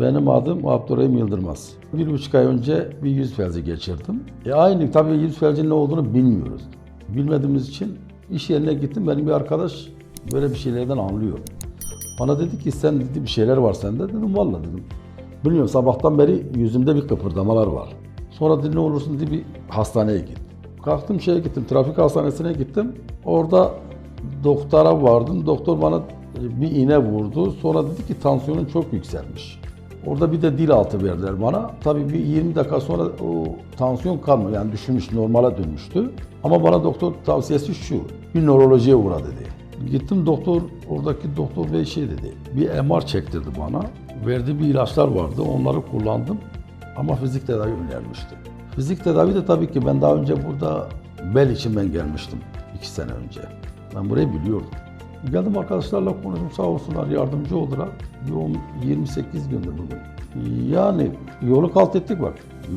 Benim adım Abdurrahim Yıldırmaz. Bir buçuk ay önce bir yüz felci geçirdim. E aynı tabii yüz felcinin ne olduğunu bilmiyoruz. Bilmediğimiz için iş yerine gittim. Benim bir arkadaş böyle bir şeylerden anlıyor. Bana dedi ki sen dedi bir şeyler var sende. Dedim valla dedim. Bilmiyorum sabahtan beri yüzümde bir kıpırdamalar var. Sonra dedi ne olursun dedi bir hastaneye git. Kalktım şeye gittim, trafik hastanesine gittim. Orada doktora vardım. Doktor bana e, bir iğne vurdu. Sonra dedi ki tansiyonun çok yükselmiş. Orada bir de dil altı verdiler bana. Tabii bir 20 dakika sonra o tansiyon kalmadı. Yani düşmüş, normale dönmüştü. Ama bana doktor tavsiyesi şu. Bir nörolojiye uğra dedi. Gittim doktor, oradaki doktor bey şey dedi. Bir MR çektirdi bana. Verdiği bir ilaçlar vardı. Onları kullandım. Ama fizik tedavi önermişti. Fizik tedavi de tabii ki ben daha önce burada bel için ben gelmiştim. iki sene önce. Ben burayı biliyordum. Geldim arkadaşlarla konuştum sağ olsunlar yardımcı oldular. Yoğun 28 gündür bugün. Yani yolu kalt ettik bak.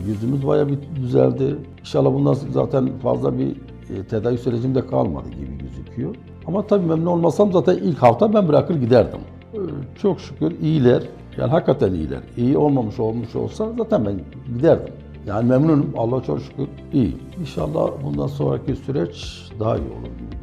Yüzümüz bayağı bir düzeldi. İnşallah bundan zaten fazla bir e, tedavi sürecimde kalmadı gibi gözüküyor. Ama tabii memnun olmasam zaten ilk hafta ben bırakır giderdim. Ee, Çok şükür iyiler. Yani hakikaten iyiler. İyi olmamış olmuş olsa zaten ben giderdim. Yani memnunum. Allah çok şükür iyi. İnşallah bundan sonraki süreç daha iyi olur gibi